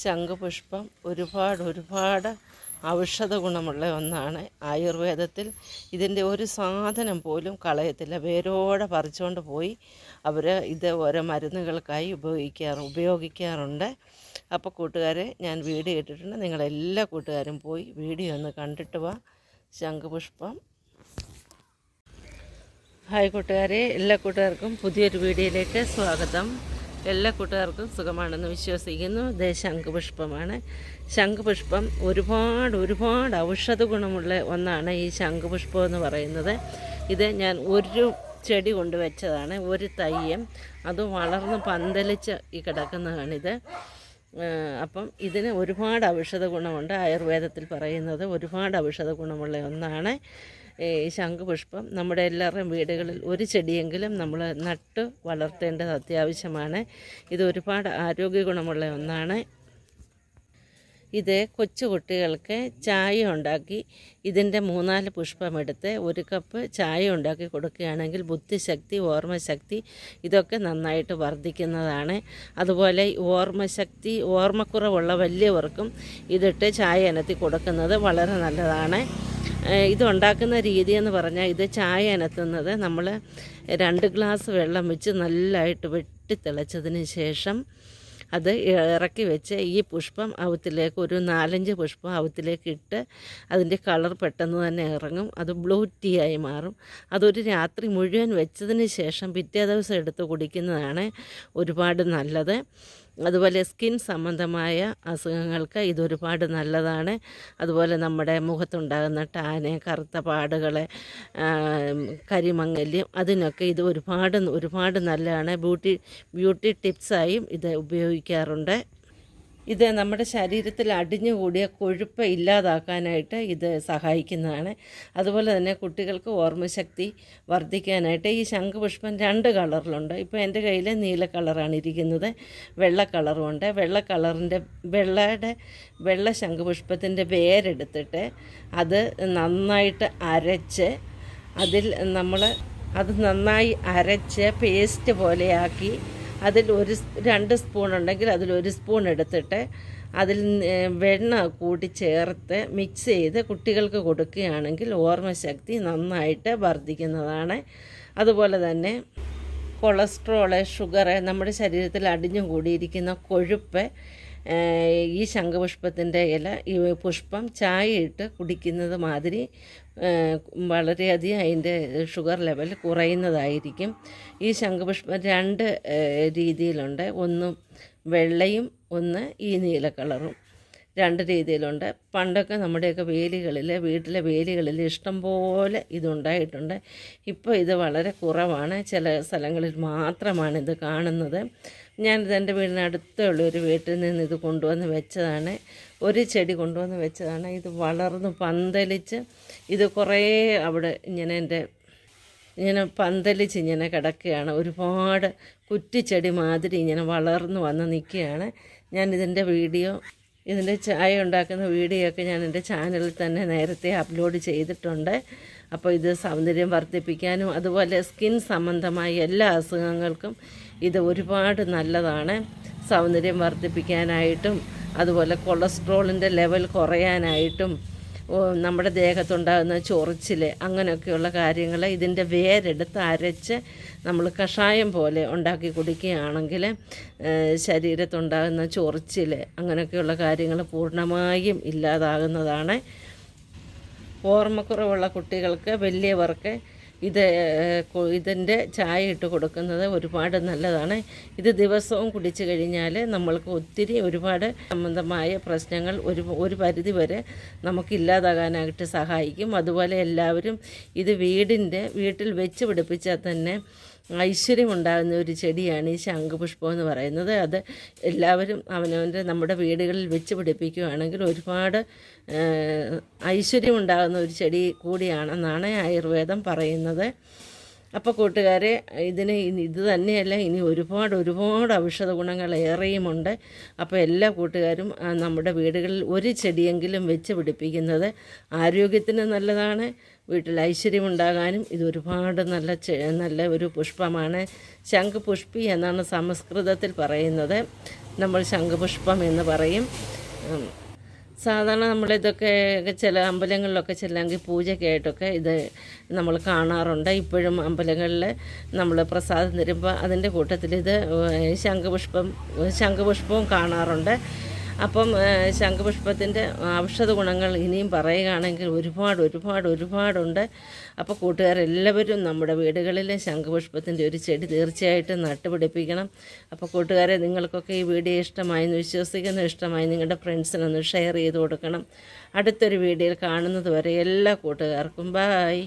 ശംഖുപുഷ്പം ഒരുപാട് ഒരുപാട് ഔഷധ ഗുണമുള്ള ഒന്നാണ് ആയുർവേദത്തിൽ. ഇതിന്റെ ഒരു സാധനം പോലും കളയത്തില്ല. വേരോടെ പറിച്ചുകൊണ്ട് പോയി അവർ ഇത് ഓരോ മരുന്നുകൾക്കായി ഉപയോഗിക്കാറ് ഉപയോഗിക്കാറുണ്ട്. അപ്പോൾ കൂട്ടുകാരെ ഞാൻ വീഡിയോ ഇട്ടിട്ടുണ്ട്. നിങ്ങളെല്ലാ കൂട്ടുകാരും പോയി വീഡിയോ ഒന്ന് കണ്ടിട്ട് വാ. ശംഖുപുഷ്പം. ഹായ് കൂട്ടുകാരെ എല്ലാ കൂട്ടുകാർക്കും പുതിയൊരു വീഡിയോയിലേക്ക് സ്വാഗതം. എല്ലാ കൂട്ടുകാർക്കും സുഖമാണെന്ന് വിശ്വസിക്കുന്നു. ഇത് ശംഖുപുഷ്പമാണ്. ശംഖുപുഷ്പം ഒരുപാട് ഒരുപാട് ഔഷധ ഗുണമുള്ള ഒന്നാണ് ഈ ശംഖുപുഷ്പം എന്ന് പറയുന്നത്. ഇത് ഞാൻ ഒരു ചെടി കൊണ്ട് വെച്ചതാണ് ഒരു തയ്യം. അത് വളർന്ന് പന്തലിച്ച് ഈ കിടക്കുന്നതാണിത്. അപ്പം ഇതിന് ഒരുപാട് ഔഷധ ഗുണമുണ്ട്. ആയുർവേദത്തിൽ പറയുന്നത് ഒരുപാട് ഔഷധ ഗുണമുള്ള ഒന്നാണ്. ശംഖുപുഷ്പം നമ്മുടെ എല്ലാവരുടെയും വീടുകളിൽ ഒരു ചെടിയെങ്കിലും നമ്മൾ നട്ട് വളർത്തേണ്ടത് അത്യാവശ്യമാണ്. ഇത് ഒരുപാട് ആരോഗ്യ ഗുണമുള്ള ഒന്നാണ്. ഇത് കൊച്ചു കുട്ടികൾക്ക് ചായ ഉണ്ടാക്കി ഇതിന്റെ മൂന്നാൽ പുഷ്പമെടുത്ത് ഒരു കപ്പ് ചായ ഉണ്ടാക്കി കൊടുക്കുകയാണെങ്കിൽ ബുദ്ധിശക്തി ഓർമ്മശക്തി ഇതൊക്കെ നന്നായിട്ട് വർദ്ധിക്കുന്നതാണ്. അതുപോലെ ഓർമ്മശക്തി ഓർമ്മക്കുറവുള്ള വലിയവർക്കും ഇതിട്ട് ചായ അനത്തി കൊടുക്കുന്നത് വളരെ നല്ലതാണ്. ഇതുണ്ടാക്കുന്ന രീതി എന്ന് പറഞ്ഞാൽ ഇത് ചായ അനത്തുന്നത് നമ്മൾ രണ്ട് ഗ്ലാസ് വെള്ളം വെച്ച് നല്ലതായിട്ട് വെട്ടി തിളച്ചതിന് ശേഷം അത് ഇറക്കി വെച്ച് ഈ പുഷ്പം അവത്തിലേക്ക് ഒരു നാലഞ്ച് പുഷ്പം അവത്തിലേക്ക് ഇട്ട് അതിന്റെ കളർ പെട്ടെന്ന് തന്നെ ഇറങ്ങും. അത് ബ്ലൂ ടീ ആയി മാറും. അതൊരു രാത്രി മുഴുവൻ വെച്ചതിന് ശേഷം പിറ്റേ ദിവസം എടുത്ത് കുടിക്കുന്നതാണ് ഒരുപാട് നല്ലത്. അതുപോലെ സ്കിൻ സംബന്ധമായ അസുഖങ്ങൾക്ക് ഇതൊരുപാട് നല്ലതാണ്. അതുപോലെ നമ്മുടെ മുഖത്തുണ്ടാകുന്ന ടാന് കറുത്ത പാടുകൾ കരിമങ്ങല്യം അതിനൊക്കെ ഇത് ഒരുപാട് ഒരുപാട് നല്ലതാണ്. ബ്യൂട്ടി ബ്യൂട്ടി ടിപ്സായും ഇത് ഉപയോഗിക്കാറുണ്ട്. ഇത് നമ്മുടെ ശരീരത്തിൽ അടിഞ്ഞുകൂടിയ കൊഴുപ്പ് ഇല്ലാതാക്കാനായിട്ട് ഇത് സഹായിക്കുന്നതാണ്. അതുപോലെ തന്നെ കുട്ടികൾക്ക് ഓർമ്മശക്തി വർദ്ധിക്കാനായിട്ട് ഈ ശംഖുപുഷ്പം രണ്ട് കളറിലുണ്ട്. ഇപ്പോൾ എന്റെ കയ്യിൽ നീല കളറാണ് ഇരിക്കുന്നത് വെള്ള കളറുമുണ്ട്. വെള്ള കളറിന്റെ വെള്ളയുടെ വെള്ള ശംഖുപുഷ്പത്തിന്റെ വേരെടുത്തിട്ട് അത് നന്നായിട്ട് അരച്ച് അതിൽ നമ്മൾ അത് നന്നായി അരച്ച് പേസ്റ്റ് പോലെയാക്കി അതിൽ ഒരു രണ്ട് സ്പൂൺ ഉണ്ടെങ്കിൽ അതിൽ ഒരു സ്പൂൺ എടുത്തിട്ട് അതിൽ വെണ്ണ കൂട്ടി ചേർത്ത് മിക്സ് ചെയ്ത് കുട്ടികൾക്ക് കൊടുക്കുകയാണെങ്കിൽ ഓർമ്മശക്തി നന്നായിട്ട് വർദ്ധിക്കുന്നതാണ്. അതുപോലെ തന്നെ കൊളസ്ട്രോൾ ഷുഗർ നമ്മുടെ ശരീരത്തിൽ അടിഞ്ഞു കൂടിയിരിക്കുന്ന കൊഴുപ്പ് ഈ ശംഖുപുഷ്പത്തിന്റെ ഇല ഈ പുഷ്പം ചായ ഇട്ട് കുടിക്കുന്നത് മാതിരി വളരെയധികം അതിന്റെ ഷുഗർ ലെവൽ കുറയുന്നതായിരിക്കും. ഈ ശംഖുപുഷ്പം രണ്ട് രീതിയിലുണ്ട്. ഒന്ന് വെള്ളയും ഒന്ന് ഈ നീല കളറും. രണ്ട് രീതിയിലുണ്ട്. പണ്ടൊക്കെ നമ്മുടെയൊക്കെ വേലികളിൽ വീട്ടിലെ വേലികളിൽ ഇഷ്ടംപോലെ ഇതുണ്ടായിട്ടുണ്ട്. ഇപ്പോൾ ഇത് വളരെ കുറവാണ്. ചില സ്ഥലങ്ങളിൽ മാത്രമാണ് ഇത് കാണുന്നത്. ഞാനിത് എന്റെ വീടിനടുത്തുള്ള ഒരു വീട്ടിൽ നിന്ന് ഇത് കൊണ്ടുവന്ന് വെച്ചതാണ്. ഒരു ചെടി കൊണ്ടുവന്ന് വെച്ചതാണ്. ഇത് വളർന്ന് പന്തലിച്ച് ഇത് കുറേ അവിടെ ഇങ്ങനെ എന്റെ ഇങ്ങനെ പന്തലിച്ച് ഇങ്ങനെ കിടക്കുകയാണ്. ഒരുപാട് കുറ്റിച്ചെടി മാതിരി ഇങ്ങനെ വളർന്നു വന്ന് നിൽക്കുകയാണ്. ഞാനിതിന്റെ വീഡിയോ ഇതിന്റെ ചായ ഉണ്ടാക്കുന്ന വീഡിയോ ഒക്കെ ഞാൻ എന്റെ ചാനലിൽ തന്നെ നേരത്തെ അപ്ലോഡ് ചെയ്തിട്ടുണ്ട്. അപ്പോൾ ഇത് സൗന്ദര്യം വർദ്ധിപ്പിക്കാനും അതുപോലെ സ്കിൻ സംബന്ധമായ എല്ലാ അസുഖങ്ങൾക്കും ഇത് ഒരുപാട് നല്ലതാണ്. സൗന്ദര്യം വർദ്ധിപ്പിക്കാനായിട്ടും അതുപോലെ കൊളസ്ട്രോളിന്റെ ലെവൽ കുറയാനായിട്ടും നമ്മുടെ ദേഹത്തുണ്ടാകുന്ന ചൊറിച്ചിൽ അങ്ങനെയൊക്കെയുള്ള കാര്യങ്ങൾ ഇതിന്റെ വേരെടുത്ത് അരച്ച് നമ്മൾ കഷായം പോലെ ഉണ്ടാക്കി കുടിക്കുകയാണെങ്കിൽ ശരീരത്തുണ്ടാകുന്ന ചൊറിച്ചിൽ അങ്ങനെയൊക്കെയുള്ള കാര്യങ്ങൾ പൂർണമായും ഇല്ലാതാകുന്നതാണ്. ഓർമ്മക്കുറവുള്ള കുട്ടികൾക്ക് വലിയവർക്ക് ഇത് ഇതിന്റെ ചായ ഇട്ട് കൊടുക്കുന്നത് ഒരുപാട് നല്ലതാണ്. ഇത് ദിവസവും കുടിച്ചു കഴിഞ്ഞാൽ നമ്മൾക്ക് ഒത്തിരി ഒരുപാട് സംബന്ധമായ പ്രശ്നങ്ങൾ ഒരു ഒരു പരിധി വരെ നമുക്ക് ഇല്ലാതാകാനായിട്ട് സഹായിക്കും. അതുപോലെ എല്ലാവരും ഇത് വീടിന്റെ വീട്ടിൽ വെച്ച് പിടിപ്പിച്ചാൽ തന്നെ ഐശ്വര്യമുണ്ടാകുന്ന ഒരു ചെടിയാണ് ഈ ശംഖുപുഷ്പം എന്ന് പറയുന്നത്. അത് എല്ലാവരും അവനവന്റെ നമ്മുടെ വീടുകളിൽ വെച്ച് പിടിപ്പിക്കുകയാണെങ്കിൽ ഒരുപാട് ഐശ്വര്യമുണ്ടാകുന്ന ഒരു ചെടി കൂടിയാണെന്നാണ് ആയുർവേദം പറയുന്നത്. അപ്പോൾ കൂട്ടുകാരെ ഇതിന് ഇത് തന്നെയല്ല ഇനി ഒരുപാട് ഒരുപാട് ഔഷധ ഗുണങ്ങൾ ഏറെയുമുണ്ട്. അപ്പോൾ എല്ലാ കൂട്ടുകാരും നമ്മുടെ വീടുകളിൽ ഒരു ചെടിയെങ്കിലും വെച്ച് പിടിപ്പിക്കുന്നത് ആരോഗ്യത്തിന് നല്ലതാണ്. വീട്ടിൽ ഐശ്വര്യമുണ്ടാകാനും ഇത് ഒരുപാട് നല്ല നല്ല ഒരു പുഷ്പമാണ്. ശംഖുപുഷ്പി എന്നാണ് സംസ്കൃതത്തിൽ പറയുന്നത്. നമ്മൾ ശംഖുപുഷ്പം എന്ന് പറയും. സാധാരണ നമ്മളിതൊക്കെ ചില അമ്പലങ്ങളിലൊക്കെ ചെല്ലെങ്കിൽ പൂജയ്ക്കായിട്ടൊക്കെ ഇത് നമ്മൾ കാണാറുണ്ട്. ഇപ്പോഴും അമ്പലങ്ങളിൽ നമ്മൾ പ്രസാദം തരുമ്പോൾ അതിന്റെ കൂട്ടത്തിൽ ഇത് ശംഖുപുഷ്പം ശംഖുപുഷ്പവും കാണാറുണ്ട്. അപ്പം ശംഖുപുഷ്പത്തിന്റെ ഔഷധ ഗുണങ്ങൾ ഇനിയും പറയുകയാണെങ്കിൽ ഒരുപാട് ഒരുപാട് ഒരുപാടുണ്ട്. അപ്പോൾ കൂട്ടുകാരെല്ലാവരും നമ്മുടെ വീടുകളിൽ ശംഖുപുഷ്പത്തിന്റെ ഒരു ചെടി തീർച്ചയായിട്ടും നട്ടുപിടിപ്പിക്കണം. അപ്പോൾ കൂട്ടുകാരെ നിങ്ങൾക്കൊക്കെ ഈ വീഡിയോ ഇഷ്ടമായി എന്ന് വിശ്വസിക്കുന്നു. ഇഷ്ടമായി നിങ്ങളുടെ ഫ്രണ്ട്സിനൊന്ന് ഷെയർ ചെയ്ത് കൊടുക്കണം. അടുത്തൊരു വീഡിയോയിൽ കാണുന്നത് വരെ എല്ലാ കൂട്ടുകാർക്കും ബായ്.